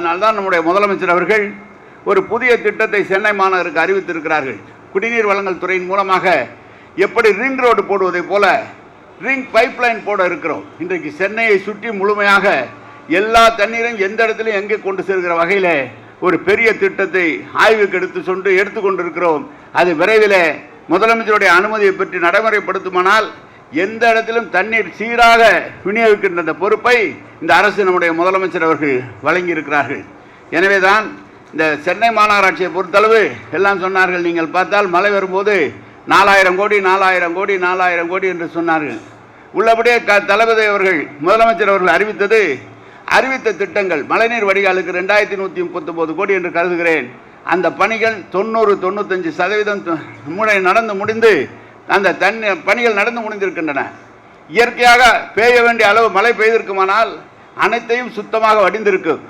அதனால்தான் நம்முடைய முதலமைச்சர் அவர்கள் ஒரு புதிய திட்டத்தை சென்னை மாநகருக்கு அறிவித்திருக்கிறார்கள். குடிநீர் வழங்கல் துறையின் மூலமாக எப்படி ரிங் ரோடு போடுவதைப் போல ரிங் பைப்லைன் போட இருக்கிறோம். இன்றைக்கு சென்னையை சுற்றி முழுமையாக எல்லா தண்ணீரும் எந்த இடத்துலையும் எங்கே கொண்டு சேர்க்கிற வகையில் ஒரு பெரிய திட்டத்தை ஆய்வுக்கு எடுத்து சொன்று எடுத்துக்கொண்டிருக்கிறோம் அது விரைவில் முதலமைச்சருடைய அனுமதியை பற்றி நடைமுறைப்படுத்துமானால் எந்த இடத்திலும் தண்ணீர் சீராக விநியோகிக்கின்ற அந்த பொறுப்பை இந்த அரசு நம்முடைய முதலமைச்சர் அவர்கள் வழங்கியிருக்கிறார்கள். எனவேதான் இந்த சென்னை மாநகராட்சியை பொறுத்தளவு எல்லாம் சொன்னார்கள். நீங்கள் பார்த்தால் மழை வரும்போது நாலாயிரம் கோடி நாலாயிரம் கோடி நாலாயிரம் கோடி என்று சொன்னார்கள். உள்ளபடியே க தளபதி அவர்கள் முதலமைச்சர் அவர்கள் அறிவித்தது அறிவித்த திட்டங்கள் மழைநீர் வடிகாலுக்கு ரெண்டாயிரத்தி நூற்றி முப்பத்தொம்போது கோடி என்று கருதுகிறேன். அந்த பணிகள் தொண்ணூறு தொண்ணூத்தஞ்சு சதவீதம் முறை நடந்து முடிந்து அந்த தண்ணி பணிகள் நடந்து முடிந்திருக்கின்றன. இயற்கையாக பெய்ய வேண்டிய அளவு மழை பெய்திருக்குமானால் அனைத்தையும் சுத்தமாக வடிந்திருக்கும்